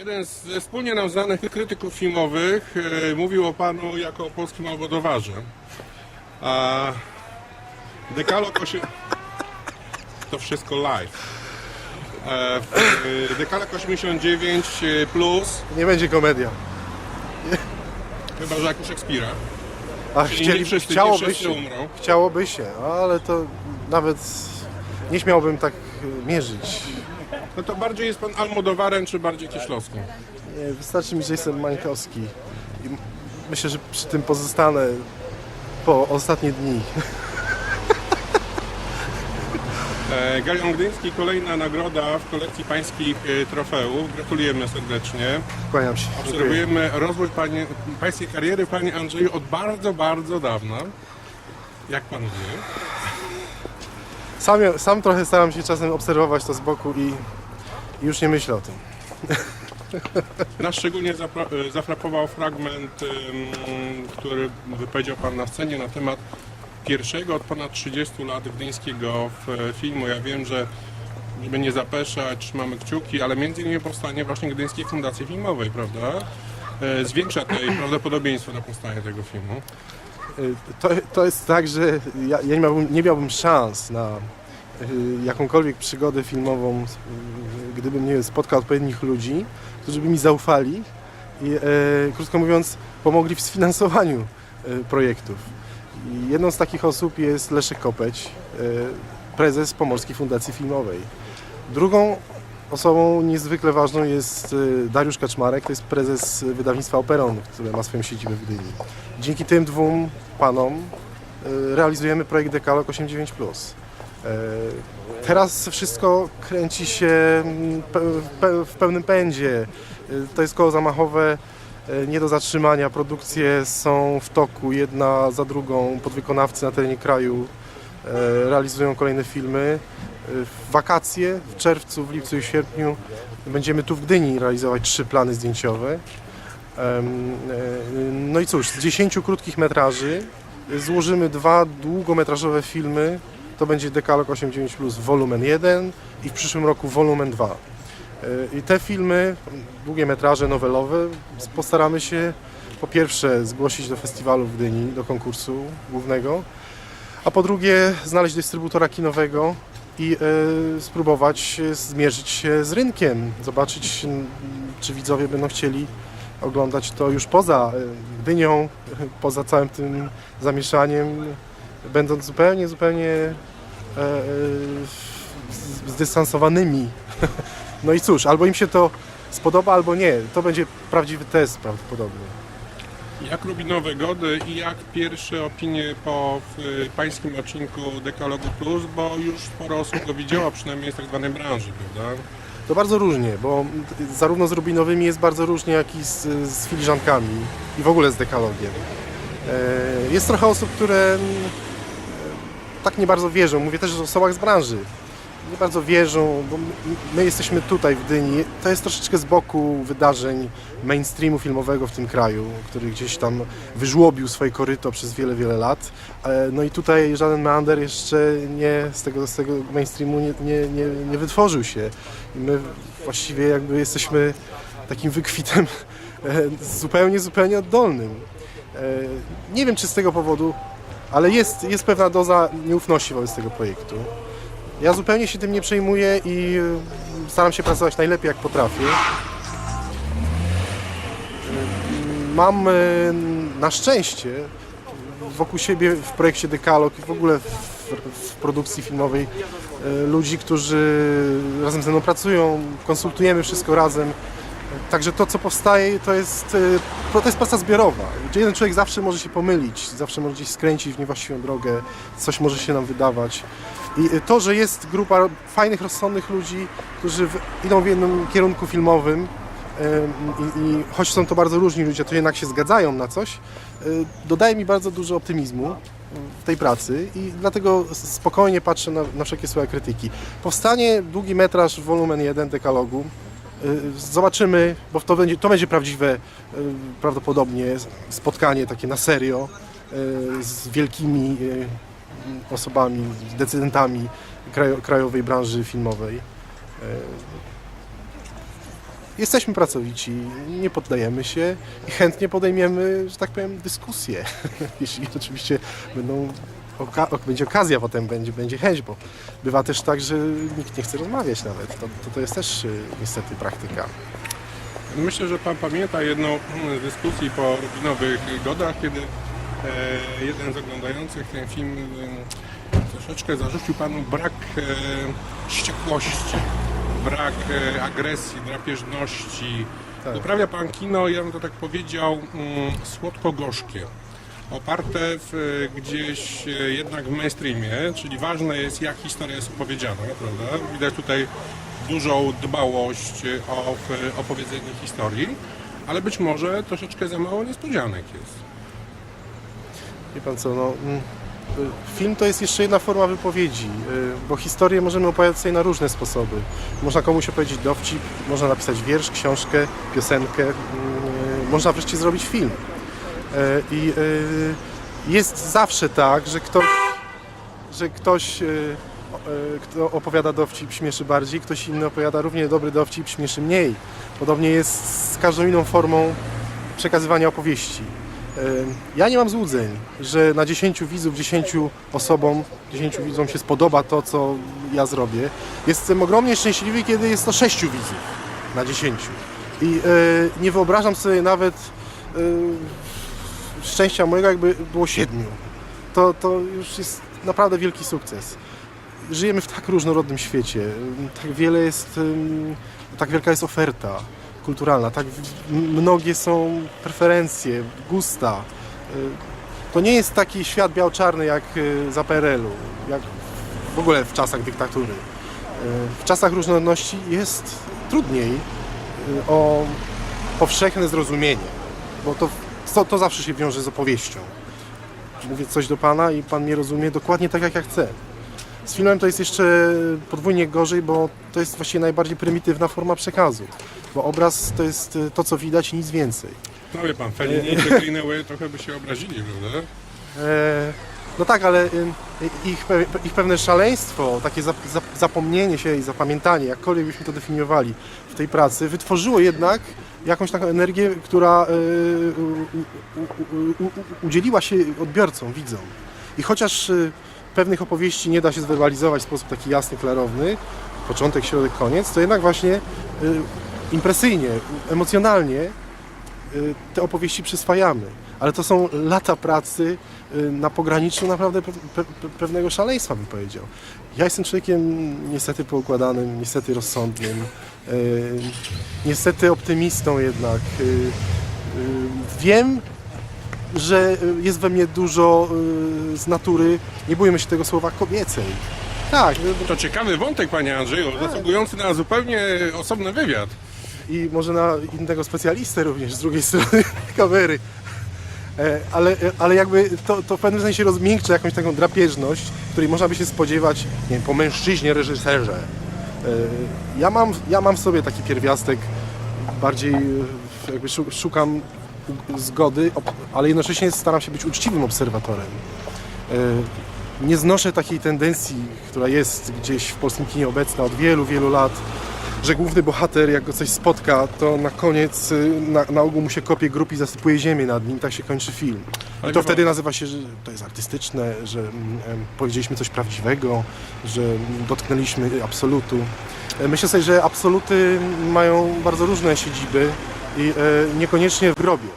Jeden z ze wspólnie nam znanych krytyków filmowych e, mówił o panu jako o polskim Almodowarze. A dekalog osie... To wszystko live. E, e, dekalog 89 e, plus, Nie będzie komedia. chyba że jak u Szekspira. A Czyli chcieli, nie wszyscy, chciałoby się, umrą. chciałoby się, ale to nawet nie śmiałbym tak mierzyć. No to bardziej jest pan Almodowarem, czy bardziej Kieślowskim? Nie, wystarczy mi, że jestem Mańkowski i myślę, że przy tym pozostanę po ostatnie dni. E, Galion Gdyński, kolejna nagroda w kolekcji pańskich e, trofeów. Gratulujemy serdecznie. Kłaniam się. Dziękuję. Obserwujemy rozwój panie, pańskiej kariery, panie Andrzeju, od bardzo, bardzo dawna. Jak pan wie? Sam, sam trochę staram się czasem obserwować to z boku i już nie myślę o tym. Nas szczególnie zapra- e, zafrapował fragment, który wypowiedział pan na scenie na temat pierwszego od ponad 30 lat gdyńskiego f- filmu. Ja wiem, że żeby nie zapeszać, trzymamy kciuki, ale między innymi powstanie właśnie Gdyńskiej Fundacji Filmowej, prawda? E, Zwiększa tutaj prawdopodobieństwo na powstanie tego filmu. To, to jest tak, że ja, ja nie, miałbym, nie miałbym szans na jakąkolwiek przygodę filmową, y, gdybym nie spotkał odpowiednich ludzi, którzy by mi zaufali i e, krótko mówiąc pomogli w sfinansowaniu e, projektów. I jedną z takich osób jest Leszek Kopeć, e, prezes Pomorskiej Fundacji Filmowej. Drugą osobą niezwykle ważną jest Dariusz Kaczmarek, to jest prezes wydawnictwa Operon, które ma swoją siedzibę w Gdyni. Dzięki tym dwóm panom realizujemy projekt Dekalog 89+. E, Teraz wszystko kręci się mm, w pełnym pędzie. E, To jest koło zamachowe, e, nie do zatrzymania. Produkcje są w toku, jedna za drugą. Podwykonawcy na terenie kraju realizują kolejne filmy. W wakacje, w czerwcu, w lipcu i sierpniu będziemy tu w Gdyni realizować trzy plany zdjęciowe. No i cóż, z 10 krótkich metraży złożymy dwa długometrażowe filmy. To będzie Dekalog 89 Plus Volumen 1 i w przyszłym roku Volumen 2. E, I te filmy, długie metraże nowelowe, postaramy się po pierwsze zgłosić do festiwalu w Gdyni, do konkursu głównego, a po drugie znaleźć dystrybutora kinowego i e, spróbować zmierzyć się z rynkiem, zobaczyć czy widzowie będą chcieli oglądać to już poza e, Gdynią, poza całym tym zamieszaniem, będąc zupełnie, zupełnie e, e, zdystansowanymi. No i cóż, albo im się to spodoba, albo nie. To będzie prawdziwy test prawdopodobnie. Jak Rubinowe Gody i jak pierwsze opinie po w, pańskim odcinku Dekalogu Plus, bo już sporo osób go widziało, przynajmniej z tak zwanej branży, prawda? To bardzo różnie, bo zarówno z Rubinowymi jest bardzo różnie, jak i z, z filiżankami i w ogóle z dekalogiem. E, Jest trochę osób, które e, tak nie bardzo wierzą. Mówię też o osobach z branży. Nie bardzo wierzą, bo my- my jesteśmy tutaj w Dyni. To jest troszeczkę z boku wydarzeń mainstreamu filmowego w tym kraju, który gdzieś tam wyżłobił swoje koryto przez wiele, wiele lat. E, No i tutaj żaden meander jeszcze nie, z, tego, z tego mainstreamu nie, nie, nie, nie wytworzył się. I my właściwie jakby jesteśmy takim wykwitem e, zupełnie, zupełnie oddolnym. E, Nie wiem czy z tego powodu, ale jest, jest pewna doza nieufności wobec tego projektu. Ja zupełnie się tym nie przejmuję i e, staram się pracować najlepiej jak potrafię. Mam e, na szczęście wokół siebie w projekcie Dekalog i w ogóle w, produkcji filmowej e, ludzi, którzy razem ze mną pracują, konsultujemy wszystko razem. Także to, co powstaje, to jest, e, to jest praca zbiorowa. Gdzie jeden człowiek zawsze może się pomylić, zawsze może gdzieś skręcić w niewłaściwą drogę, coś może się nam wydawać. I e, to, że jest grupa fajnych, rozsądnych ludzi, którzy idą w jednym kierunku filmowym, e, i, i choć są to bardzo różni ludzie, to jednak się zgadzają na coś, dodaje mi bardzo dużo optymizmu w tej pracy i dlatego spokojnie patrzę na, na wszelkie słowa krytyki. Powstanie długi metraż wolumen 1 dekalogu. Y, Zobaczymy, bo to będzie, to będzie prawdziwe y, prawdopodobnie spotkanie takie na serio y, z wielkimi osobami, decydentami krajo, krajowej branży filmowej. Jesteśmy pracowici, nie poddajemy się i chętnie podejmiemy, że tak powiem, dyskusję. Jeśli oczywiście będą oka- będzie okazja, potem będzie, będzie chęć, bo bywa też tak, że nikt nie chce rozmawiać nawet. To, to, to jest też y, niestety praktyka. Myślę, że Pan pamięta jedną mm, z dyskusji po Rubinowych Godach, kiedy e, jeden z oglądających ten film e, troszeczkę zarzucił Panu brak e, wściekłości, brak e, agresji, drapieżności. Tak. Uprawia Pan kino, ja bym to tak powiedział, mm, słodko-gorzkie. Oparte w, e, gdzieś e, jednak w mainstreamie, czyli ważne jest jak historia jest opowiedziana, prawda? Widać tutaj dużą dbałość e, o opowiedzenie historii, ale być może troszeczkę za mało niespodzianek jest. Wie pan co, no, mm, film to jest jeszcze jedna forma wypowiedzi, y, bo historię możemy opowiadać sobie na różne sposoby. Można komuś opowiedzieć dowcip, można napisać wiersz, książkę, piosenkę, y, można wreszcie zrobić film. Y, I y, jest zawsze tak, że ktoś, że ktoś y, kto opowiada dowcip śmieszy bardziej, ktoś inny opowiada równie dobry dowcip śmieszy mniej. Podobnie jest z każdą inną formą przekazywania opowieści. Ja nie mam złudzeń, że na 10 widzów, 10 osobom, 10 widzom się spodoba to, co ja zrobię. Jestem ogromnie szczęśliwy, kiedy jest to 6 widzów na 10. I nie wyobrażam sobie nawet szczęścia mojego, jakby było 7. To, to już jest naprawdę wielki sukces. Żyjemy w tak różnorodnym świecie. Tak wiele jest, tak wielka jest oferta kulturalna, tak mnogie są preferencje, gusta. Y, To nie jest taki świat biał-czarny jak y, za PRL-u, jak w ogóle w czasach dyktatury. Y, W czasach różnorodności jest trudniej o powszechne zrozumienie, bo to, to, to zawsze się wiąże z opowieścią. Mówię coś do Pana i Pan mnie rozumie dokładnie tak, jak ja chcę. Z filmem to jest jeszcze podwójnie gorzej, bo to jest właściwie najbardziej prymitywna forma przekazu. Bo obraz to jest y, to, co widać i nic więcej. No wie Pan, Fellini czy Greenaway trochę by się obrazili, prawda? E, no tak, ale ich, ich pewne szaleństwo, takie zap, zap, zapomnienie się i zapamiętanie, jakkolwiek byśmy to definiowali w tej pracy, wytworzyło jednak jakąś taką energię, która u, udzieliła się odbiorcom, widzom. I chociaż y, pewnych opowieści nie da się zwerbalizować w sposób taki jasny, klarowny, początek, środek, koniec, to jednak właśnie impresyjnie, emocjonalnie te opowieści przyswajamy. Ale to są lata pracy y, na pograniczu naprawdę pe, pe, pe- pewnego szaleństwa, bym powiedział. Ja jestem człowiekiem niestety poukładanym, niestety rozsądnym, y, niestety optymistą jednak. Y, wiem, że jest we mnie dużo z natury, nie bójmy się tego słowa, kobiecej. Tak, To ciekawy wątek, Panie Andrzeju, zasługujący na zupełnie osobny wywiad. i może na innego specjalistę również z drugiej strony kamery. E, Ale, ale jakby to, to w pewnym sensie rozmiękcza jakąś taką drapieżność, której można by się spodziewać nie wiem, po mężczyźnie reżyserze. E, Ja mam, ja mam w sobie taki pierwiastek, bardziej e, jakby szu- szukam zgody, ale jednocześnie staram się być uczciwym obserwatorem. E, Nie znoszę takiej tendencji, która jest gdzieś w polskim kinie obecna od wielu, wielu lat, że główny bohater, jak go coś spotka, to na koniec y, na, na ogół mu się kopie grób i zasypuje ziemię nad nim, tak się kończy film. Ale I to wtedy nazywa się, że to jest artystyczne, że mm, powiedzieliśmy coś prawdziwego, że dotknęliśmy absolutu. E, Myślę sobie, że absoluty mają bardzo różne siedziby i e, niekoniecznie w grobie.